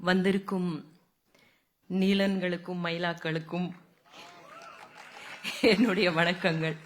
வந்திருக்கும் நீலன்களுக்கும் மயிலாக்களுக்கும் என்னுடைய வணக்கங்கள்.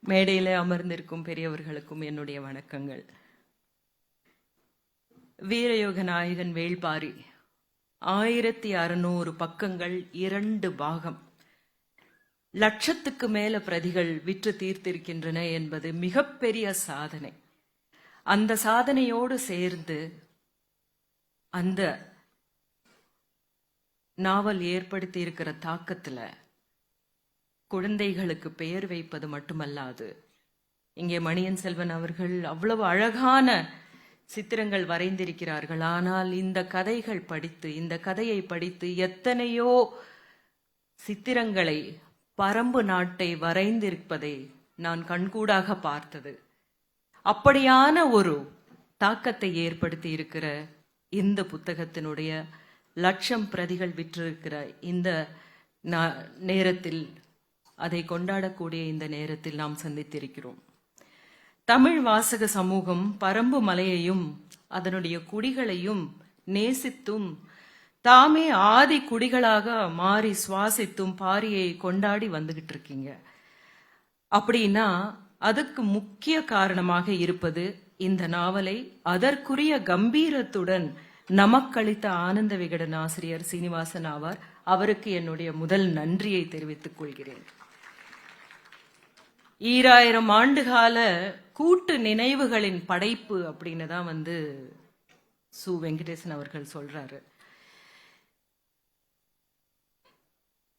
மேடையில் அமர்ந்திருக்கும் பெரியவர்களுக்கும் என்னுடைய வணக்கங்கள். வீரயோக நாயகன் வேள்பாரி ஆயிரத்தி அறுநூறு பக்கங்கள் இரண்டு பாகம். லட்சத்துக்கு மேல பிரதிகள் விற்று தீர்த்திருக்கின்றன என்பது மிகப்பெரிய சாதனை. அந்த சாதனையோடு சேர்ந்து அந்த நாவல் ஏற்படுத்தி இருக்கிற தாக்கத்தில் குழந்தைகளுக்கு பெயர் வைப்பது மட்டுமல்லாது இங்கே மணியன் செல்வன் அவர்கள் அவ்வளவு அழகான சித்திரங்கள் வரைந்திருக்கிறார்கள். ஆனால் இந்த கதைகள் படித்து இந்த கதையை படித்து எத்தனையோ சித்திரங்களை பரம்பு நாட்டை வரைந்திருப்பதை நான் கண்கூடாக பார்த்தது. அப்படியான ஒரு தாக்கத்தை ஏற்படுத்தி இருக்கிற இந்த புத்தகத்தினுடைய லட்சம் பிரதிகள் விற்றிருக்கிற இந்த நேரத்தில் அதை கொண்டாடக்கூடிய இந்த நேரத்தில் நாம் சந்தித்திருக்கிறோம். தமிழ் வாசக சமூகம் பரம்பு மலையையும் அதனுடைய குடிகளையும் நேசித்தும் தாமே ஆதி குடிகளாக மாறி சுவாசித்தும் பாரியை கொண்டாடி வந்துகிட்டு இருக்கீங்க அப்படின்னா அதுக்கு முக்கிய காரணமாக இருப்பது இந்த நாவலை அதற்குரிய கம்பீரத்துடன் நமக்களித்த ஆனந்த விகடன் ஆசிரியர் சீனிவாசன் ஆவார். அவருக்கு என்னுடைய முதல் நன்றியை தெரிவித்துக் கொள்கிறேன். ஈராயிரம் ஆண்டுகால கூட்டு நினைவுகளின் படைப்பு அப்படின்னு தான் வந்து சு வெங்கடேசன் அவர்கள் சொல்றாரு.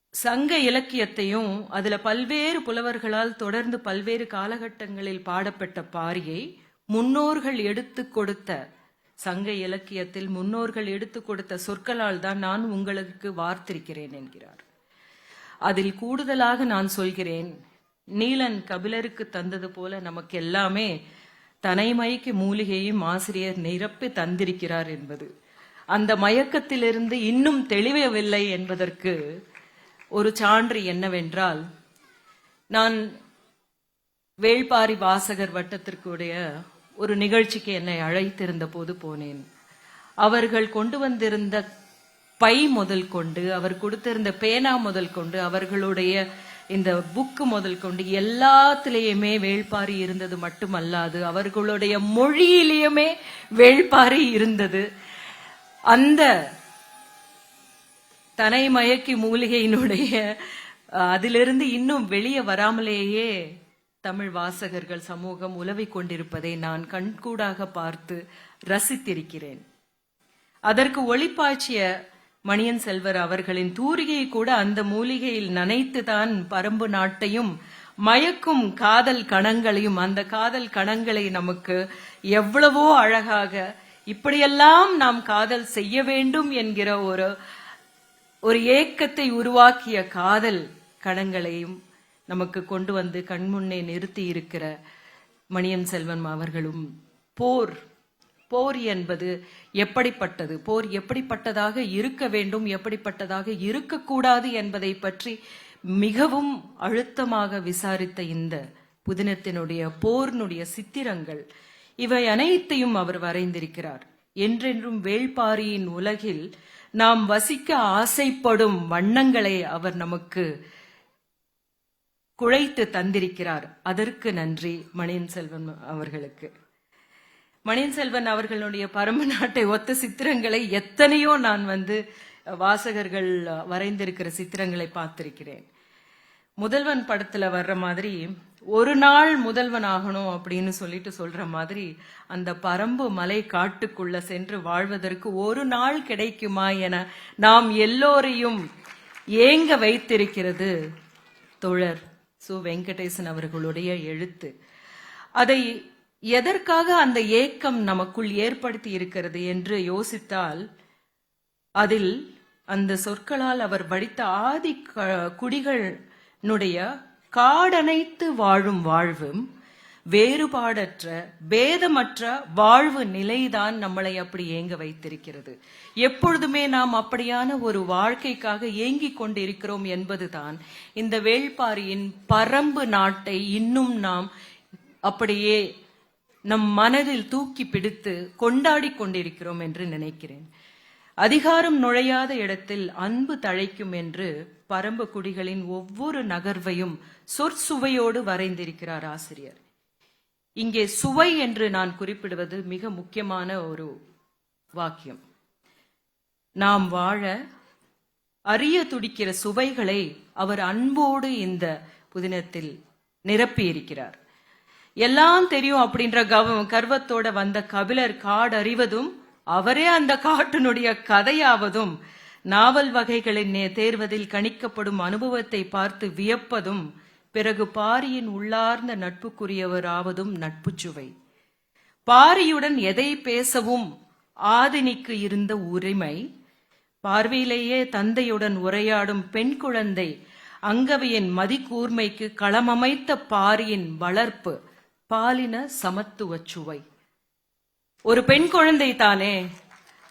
சங்க இலக்கியத்தையும் அதுல பல்வேறு புலவர்களால் தொடர்ந்து பல்வேறு காலகட்டங்களில் பாடப்பட்ட பாரியை முன்னோர்கள் எடுத்து கொடுத்த சங்க இலக்கியத்தில் முன்னோர்கள் எடுத்து கொடுத்த சொற்களால் தான் நான் உங்களுக்கு வார்த்திருக்கிறேன் என்கிறார். அதில் கூடுதலாக நான் சொல்கிறேன் நீலன் கபிலருக்கு தந்தது போல நமக்கு எல்லாமே தனைமயக்கு மூலிகையும் ஆசிரியர் நிரப்பி தந்திருக்கிறார் என்பது. அந்த மயக்கத்திலிருந்து இன்னும் தெளிவவில்லை என்பதற்கு ஒரு சான்று என்னவென்றால் நான் வேள்பாரி வாசகர் வட்டத்திற்குடைய ஒரு நிகழ்ச்சிக்கு என்னை அழைத்திருந்த போது போனேன். அவர்கள் கொண்டு வந்திருந்த பை முதல் கொண்டு அவர் கொடுத்திருந்த பேனா முதல் கொண்டு அவர்களுடைய இந்த புக்கு முதல் கொண்டு எல்லாத்திலேயுமே வேள்பாரி இருந்தது மட்டுமல்லாது அவர்களுடைய மொழியிலேயுமே வேள்பாரி இருந்தது. அந்த தனை மயக்கி மூலிகையினுடைய அதிலிருந்து இன்னும் வெளியே வராமலேயே தமிழ் வாசகர்கள் சமூகம் உலவிக் கொண்டிருப்பதை நான் கண்கூடாக பார்த்து ரசித்திருக்கிறேன். அதற்கு ஒளிப்பாய்ச்சிய மணியன் செல்வர் அவர்களின் தூரிகை கூட அந்த மூலிகையில் நனைத்துதான் பரம்பு நாட்டையும் மயக்கும் காதல் கணங்களையும் அந்த காதல் கணங்களை நமக்கு எவ்வளவோ அழகாக இப்படியெல்லாம் நாம் காதல் செய்ய வேண்டும் என்கிற ஒரு ஒரு ஏக்கத்தை உருவாக்கிய காதல் கணங்களையும் நமக்கு கொண்டு வந்து கண்முன்னே நிறுத்தி இருக்கிற மணியன் செல்வன் அவர்களும் போர் போர் என்பது எப்படிப்பட்டது? போர் எப்படிப்பட்டதாக இருக்க வேண்டும் எப்படிப்பட்டதாக இருக்கக்கூடாது என்பதை பற்றி மிகவும் அழுத்தமாக விசாரித்த இந்த புதினத்தினுடைய போர்னுடைய சித்திரங்கள் இவை அனைத்தையும் அவர் வரைந்திருக்கிறார். என்றென்றும் வேள்பாரியின் உலகில் நாம் வசிக்க ஆசைப்படும் வண்ணங்களை அவர் நமக்கு குழைத்து தந்திருக்கிறார். அதற்கு நன்றி மணியன் செல்வன் அவர்களுக்கு. மணியன் செல்வன் அவர்களுடைய பரம நாட்டை ஒத்த சித்திரங்களை எத்தனையோ நான் வந்து வாசகர்கள் வரைந்திருக்கிற சித்திரங்களை பார்த்திருக்கிறேன். முதல்வன் படத்துல வர்ற மாதிரி ஒரு நாள் முதல்வன் ஆகணும் அப்படின்னு சொல்லிட்டு சொல்ற மாதிரி அந்த பரம்பு மலை காட்டுக்குள்ள சென்று வாழ்வதற்கு ஒரு நாள் கிடைக்குமா என நாம் எல்லோரையும் ஏங்க வைத்திருக்கிறது தோழர். சு வெங்கடேசன் அவர்களுடைய எழுத்து. அதை எதற்காக அந்த ஏக்கம் நமக்குள் ஏற்படுத்தி இருக்கிறது என்று யோசித்தால் அதில் அந்த சொற்களால் அவர் வடித்த ஆதி க- குடிகளுடைய காடனைத்து வாழும் வாழ்வும் வேறுபாடற்ற பேதமற்ற வாழ்வு நிலைதான் நம்மளை அப்படி ஏங்க வைத்திருக்கிறது. எப்பொழுதுமே நாம் அப்படியான ஒரு வாழ்க்கைக்காக ஏங்கிக் கொண்டிருக்கிறோம் என்பதுதான் இந்த வேள்பாரியின் பரம்பு நாட்டை இன்னும் நாம் அப்படியே நம் மனதில் தூக்கி பிடித்து கொண்டாடி கொண்டிருக்கிறோம் என்று நினைக்கிறேன். அதிகாரம் நுழையாத இடத்தில் அன்பு தழைக்கும் என்று பரம்பு குடிகளின் ஒவ்வொரு நகர்வையும் சொற்சுவையோடு வரைந்திருக்கிறார் ஆசிரியர். இங்கே சுவை என்று நான் குறிப்பிடுவது மிக முக்கியமான ஒரு வாக்கியம். நாம் வாழ அறிய துடிக்கிற சுவைகளை அவர் அன்போடு இந்த புதினத்தில் நிரப்பி இருக்கிறார் எல்லாம் தெரியும் அப்படின்ற கவ கர்வத்தோட வந்த கபிலர் காடறிவதும் அவரே அந்த காட்டினுடைய கதையாவதும் நாவல் வகைகளின் நே- தேர்வதில் கணிக்கப்படும் அனுபவத்தை பார்த்து வியப்பதும் பிறகு பாரியின் உள்ளார்ந்த நட்புக்குரியவராவதும் நட்பு சுவை பாரியுடன் எதை பேசவும் ஆதினிக்கு இருந்த உரிமை? பார்வையிலேயே தந்தையுடன் உரையாடும் பெண் குழந்தை அங்கவையின் மதிக்கூர்மைக்கு களமமைத்த பாரியின் வளர்ப்பு பாலின சமத்துவச் சுவை. ஒரு பெண் குழந்தை தானே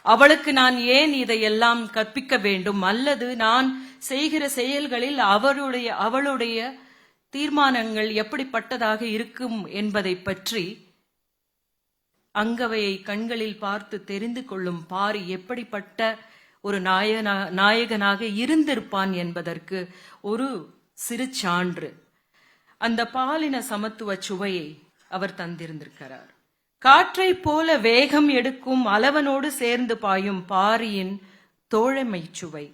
அவளுக்கு நான் ஏன் இதையெல்லாம் கற்பிக்க வேண்டும்? அல்லது நான் செய்கிற செயல்களில் அவருடைய அவளுடைய தீர்மானங்கள் எப்படிப்பட்டதாக இருக்கும் என்பதை பற்றி அங்கவையை கண்களில் பார்த்து தெரிந்து கொள்ளும் பாரி எப்படிப்பட்ட ஒரு நாயனா நாயகனாக இருந்திருப்பான் என்பதற்கு ஒரு சிறு சான்று. அந்த பாலின சமத்துவ சுவையை அவர் தந்திருந்திருக்கிறார். காற்றைப் போல வேகம் எடுக்கும் அளவனோடு சேர்ந்து பாயும் பாரியின் தோழமை சுவை.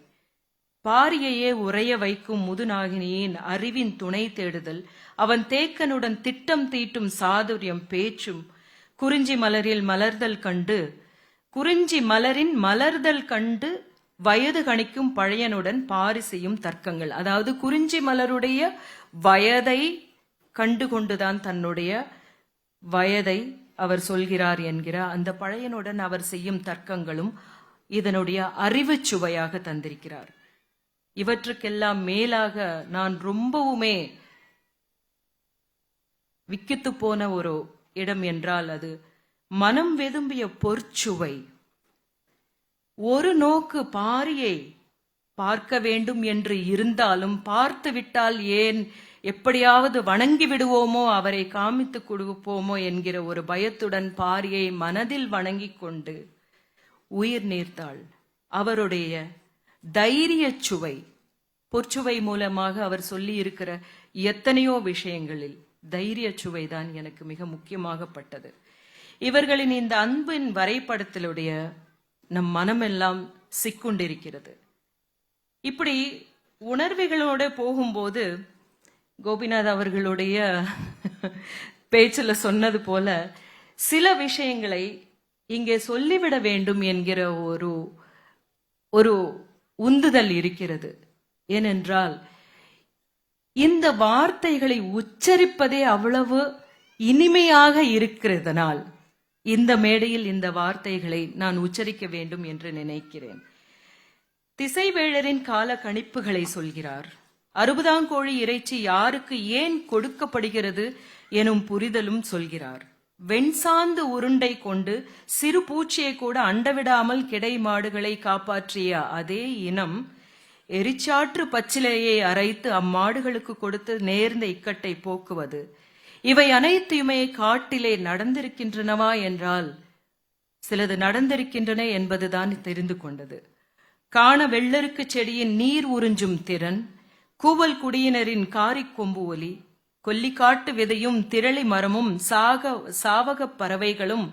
பாரியையே உறைய வைக்கும் முதுநாகினியின் அறிவின் துணை தேடுதல் அவன் தேக்கனுடன் திட்டம் தீட்டும் சாதுரியம் பேச்சும் குறிஞ்சி மலரில் மலர்தல் கண்டு குறிஞ்சி மலரின் மலர்தல் கண்டு வயது கணிக்கும் பழையனுடன் பாரி செய்யும் தர்க்கங்கள். அதாவது குறிஞ்சி மலருடைய வயதை கண்டுகொண்டுதான் தன்னுடைய வயதை அவர் சொல்கிறார் என்கிற அந்த பழையனுடன் அவர் செய்யும் தர்க்கங்களும் இதனுடைய அறிவுச் சுவையாக தந்திருக்கிறார். இவற்றுக்கெல்லாம் மேலாக நான் ரொம்பவுமே விக்கித்து போன ஒரு இடம் என்றால் அது மனம் வெதும்பிய பொற்சுவை. ஒரு நோக்கு பாரியை பார்க்க வேண்டும் என்று இருந்தாலும் பார்த்து விட்டால் ஏன் எப்படியாவது வணங்கி விடுவோமோ அவரை காமித்து கொடுப்போமோ என்கிற ஒரு பயத்துடன் பாரியை மனதில் வணங்கிக் கொண்டு உயிர் நீர்த்தாள். அவருடைய தைரிய சுவை பொற்சுவை மூலமாக அவர் சொல்லி இருக்கிற எத்தனையோ விஷயங்களில் தைரியச் சுவைதான் எனக்கு மிக முக்கியமாகப்பட்டது. இவர்களின் இந்த அன்பின் வரைபடத்திலுடைய நம் மனமெல்லாம் சிக்குண்டிருக்கிறது. இப்படி உணர்வுகளோட போகும்போது கோபிநாத் அவர்களுடைய பேச்சுல சொன்னது போல சில விஷயங்களை இங்கே சொல்லிவிட வேண்டும் என்கிற ஒரு ஒரு உந்துதல் இருக்கிறது. ஏனென்றால் இந்த வார்த்தைகளை உச்சரிப்பதே அவ்வளவு இனிமையாக இருக்கிறதனால் இந்த மேடையில் இந்த வார்த்தைகளை நான் உச்சரிக்க வேண்டும் என்று நினைக்கிறேன். திசைவேழரின் கால கணிப்புகளை சொல்கிறார். அறுபதாங்கோழி இறைச்சி யாருக்கு ஏன் கொடுக்கப்படுகிறது எனும் புரிதலும் சொல்கிறார். வெண்சாந்து உருண்டை கொண்டு சிறு பூச்சியை கூட அண்டவிடாமல் கிடை மாடுகளை காப்பாற்றிய அதே இனம் எரிச்சாற்று பச்சிலையை அரைத்து அம்மாடுகளுக்கு கொடுத்து நேர்ந்த இக்கட்டை போக்குவது. இவை அனைத்துமே காட்டிலே நடந்திருக்கின்றனவா என்றால் சிலது நடந்திருக்கின்றன என்பதுதான் தெரிந்து கொண்டது. காண வெள்ளருக்கு செடியின் நீர் உறிஞ்சும் திறன் கூவல் குடியினரின் காரிக்கொம்பு ஒலி கொல்லிக்காட்டு விதையும் திரளி மரமும் சாக சாவகப் பறவைகளும்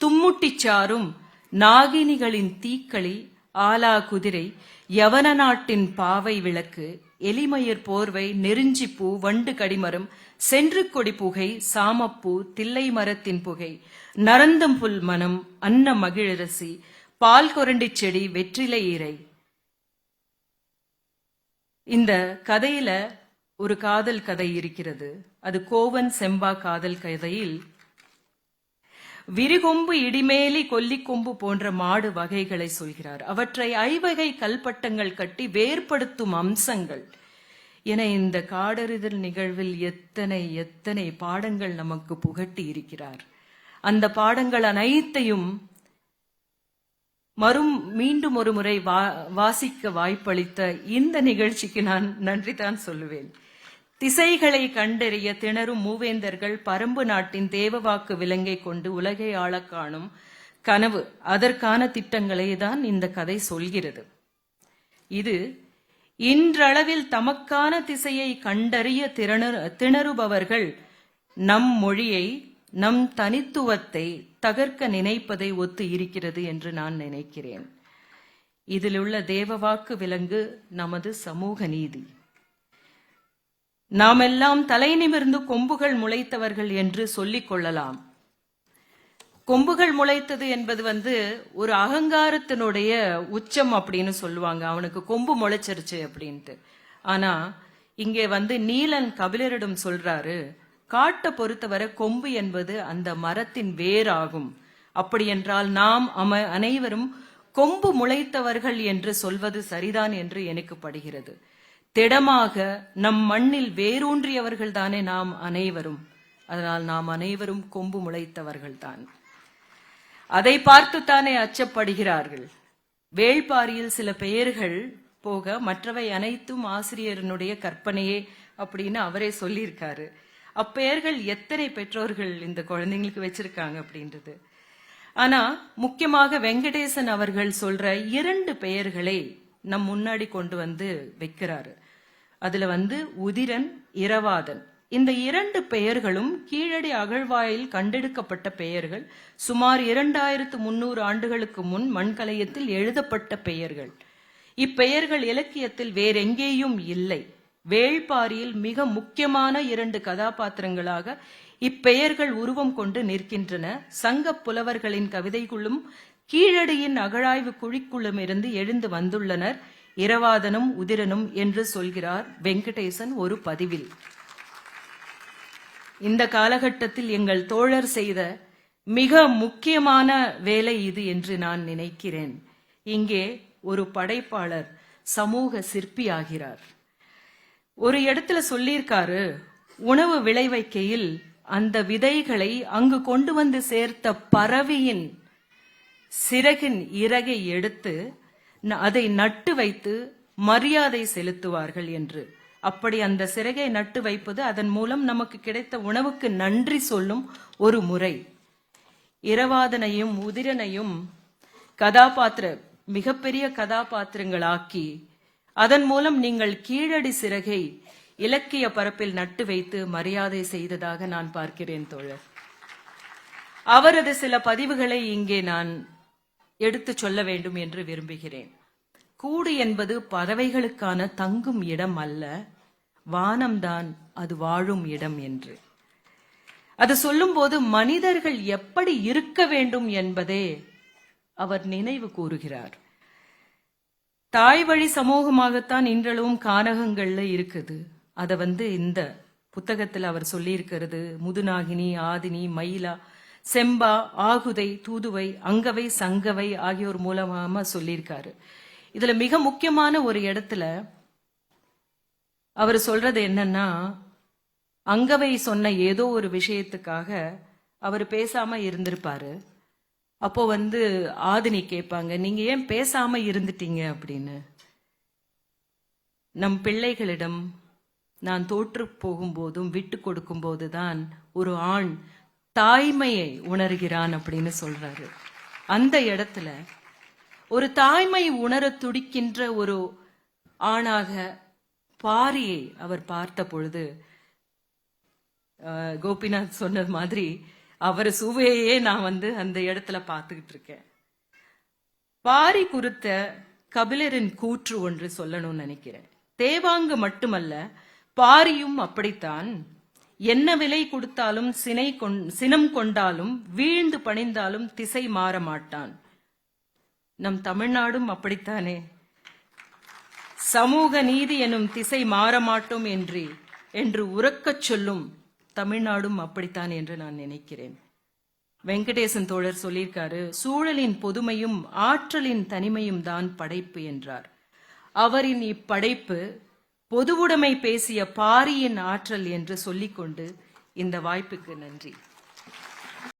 தும்முட்டிச் சாரும் நாகினிகளின் தீக்களி ஆலா குதிரை யவன நாட்டின் பாவை விளக்கு எலிமயிர் போர்வை நெருஞ்சிப்பூ வண்டு கடிமரம் சென்று கொடி புகை சாமப்பூ தில்லை மரத்தின் புகை நரந்தம் புல் மனம் அன்ன மகிழரசி பால் கொரண்டி செடி வெற்றிலை இறை. இந்த கதையில ஒரு காதல் கதை இருக்கிறது. அது கோவன் செம்பா காதல் கதையில் விரிகொம்பு இடிமேலி கொல்லிக்கொம்பு போன்ற மாடு வகைகளை சொல்கிறார். அவற்றை ஐவகை கல்பட்டங்கள் கட்டி வேறுபடுத்தும் அம்சங்கள். என இந்த காடறிதல் நிகழ்வில் எத்தனை எத்தனை பாடங்கள் நமக்கு புகட்டி இருக்கிறார். அந்த பாடங்கள் அனைத்தையும் மறும் மீண்டும் ஒரு முறை வா வாசிக்க வாய்ப்பளித்த இந்த நிகழ்ச்சிக்கு நான் நன்றி தான் சொல்லுவேன். திசைகளை கண்டறிய திணறும் மூவேந்தர்கள் பரம்பு நாட்டின் தேவவாக்கு விலங்கை கொண்டு உலகை ஆள காணும் கனவு. அதற்கான திட்டங்களை தான் இந்த கதை சொல்கிறது. இது இன்றளவில் தமக்கான திசையை கண்டறிய திணறுபவர்கள் நம் மொழியை நம் தனித்துவத்தை தகர்க்க நினைப்பதை ஒத்து இருக்கிறது என்று நான் நினைக்கிறேன். இதிலுள்ள தேவவாக்கு விலங்கு நமது சமூக நீதி. நாமெல்லாம் தலை நிமிர்ந்து கொம்புகள் முளைத்தவர்கள் என்று சொல்லிக் கொள்ளலாம். கொம்புகள் முளைத்தது என்பது வந்து ஒரு அகங்காரத்தினுடைய உச்சம் அப்படின்னு சொல்லுவாங்க. அவனுக்கு கொம்பு முளைச்சிருச்சு அப்படின்ட்டு. ஆனா இங்கே வந்து நீலன் கபிலரிடம் சொல்றாரு காட்டை பொறுத்தவரை கொம்பு என்பது அந்த மரத்தின் வேராகும். அப்படி என்றால் நாம் அம அனைவரும் கொம்பு முளைத்தவர்கள் என்று சொல்வது சரிதான் என்று எனக்கு படுகிறது திடமாக நம் மண்ணில் வேரூன்றியவர்கள் தானே நாம் அனைவரும். அதனால் நாம் அனைவரும் கொம்பு முளைத்தவர்கள்தான். அதை பார்த்துத்தானே அச்சப்படுகிறார்கள். வேள்பாரியில் சில பெயர்கள் போக மற்றவை அனைத்தும் ஆசிரியரனுடைய கற்பனையே அப்படின்னு அவரே சொல்லியிருக்காரு. அப்பெயர்கள் எத்தனை பெற்றோர்கள் இந்த குழந்தைங்களுக்கு வச்சிருக்காங்க அப்படின்றது. ஆனா முக்கியமாக வெங்கடேசன் அவர்கள் சொல்ற இரண்டு பெயர்களை நம் முன்னாடி கொண்டு வந்து வைக்கிறாரு. அதுல வந்து உதிரன் இரவாதன். இந்த இரண்டு பெயர்களும் கீழடி அகழ்வாயில் கண்டெடுக்கப்பட்ட பெயர்கள். சுமார் இரண்டாயிரத்து முன்னூறு ஆண்டுகளுக்கு முன் மண்கலயத்தில் எழுதப்பட்ட பெயர்கள். இப்பெயர்கள் இலக்கியத்தில் வேறெங்கேயும் இல்லை. வேள்பாரியில் மிக முக்கியமான இரண்டு கதாபாத்திரங்களாக இப்பெயர்கள் உருவம் கொண்டு நிற்கின்றன. சங்க புலவர்களின் கவிதைக்குள்ளும் கீழடியின் அகழாய்வு குழிக்குள்ளும் இருந்து எழுந்து வந்துள்ளனர். இரவாதனும் உதிரனும் என்று சொல்கிறார் வெங்கடேசன் ஒரு பதிவில். இந்த காலகட்டத்தில் எங்கள் தோழர் செய்த மிக முக்கியமான வேலை இது என்று நான் நினைக்கிறேன். இங்கே ஒரு படைப்பாளர் சமூக சிற்பி ஆகிறார் ஒரு இடத்துல சொல்லியிருக்காரு உணவு விளைவைக்கையில் அந்த விதைகளை அங்கு கொண்டு வந்து சேர்த்த பறவையின் சிறகின் இறகை எடுத்து அதை நட்டு வைத்து மரியாதை செலுத்துவார்கள் என்று. அப்படி அந்த சிறகை நட்டு வைப்பது அதன் மூலம் நமக்கு கிடைத்த உணவுக்கு நன்றி சொல்லும் ஒரு முறை. இரவாதனையும் உதிரனையும் கதாபாத்திர மிகப்பெரிய கதாபாத்திரங்களாக்கி அதன் மூலம் நீங்கள் கீழடி சிறகை இலக்கிய பரப்பில் நட்டு வைத்து மரியாதை செய்ததாக நான் பார்க்கிறேன் தோழர். அவரது சில பதிவுகளை இங்கே நான் எடுத்து சொல்ல வேண்டும் என்று விரும்புகிறேன். கூடு என்பது பறவைகளுக்கான தங்கும் இடம் அல்ல வானம்தான் அது வாழும் இடம் என்று. அது சொல்லும்போது மனிதர்கள் எப்படி இருக்க வேண்டும் என்பதே அவர் நினைவு கூறுகிறார். தாய் வழி சமூகமாகத்தான் இன்றளவும் கானகங்கள்ல இருக்குது. அதை வந்து இந்த புத்தகத்தில் அவர் சொல்லியிருக்கிறது. முதுநாகினி ஆதினி மயிலா செம்பா ஆகுதை தூதுவை அங்கவை சங்கவை ஆகியோர் மூலமாக சொல்லியிருக்காரு. இதுல மிக முக்கியமான ஒரு இடத்துல அவர் சொல்றது என்னன்னா அங்கவை சொன்ன ஏதோ ஒரு விஷயத்துக்காக அவர் பேசாம இருந்திருப்பாரு. அப்போ வந்து ஆதினி கேட்பாங்க நீங்க ஏன் பேசாம இருந்துட்டீங்க? அப்படின்னு. நம் பிள்ளைகளிடம் நான் தோற்று போகும்போதும் விட்டு கொடுக்கும் போதுதான் ஒரு ஆண் தாய்மையை உணர்கிறான் அப்படின்னு சொல்றாரு. அந்த இடத்துல ஒரு தாய்மை உணர துடிக்கின்ற ஒரு ஆணாக பாரியை அவர் பார்த்த பொழுது கோபிநாத் சொன்னது மாதிரி அவர் சுவையே நான் வந்து அந்த இடத்துல பார்த்துக்கிட்டு இருக்கேன். பாரி குறித்த கபிலரின் கூற்று ஒன்று சொல்லணும்னு நினைக்கிறேன். தேவாங்கு மட்டுமல்ல பாரியும் அப்படித்தான். என்ன விலை கொடுத்தாலும் சினை கொண் சினம் கொண்டாலும் வீழ்ந்து பணிந்தாலும் திசை மாற மாட்டான். நம் தமிழ்நாடும் அப்படித்தானே? சமூக நீதி எனும் திசை மாற மாட்டோம் என்று என்று உறக்கச் சொல்லும் தமிழ்நாடும் அப்படித்தான் என்று நான் நினைக்கிறேன். வெங்கடேசன் தோழர் சொல்லியிருக்காரு சூழலின் பொதுமையும் ஆற்றலின் தனிமையும் தான் படைப்பு என்றார். அவரின் இப்படைப்பு பொதுவுடைமை பேசிய பாரியின் ஆற்றல் என்று சொல்லிக்கொண்டு இந்த வாய்ப்புக்கு நன்றி.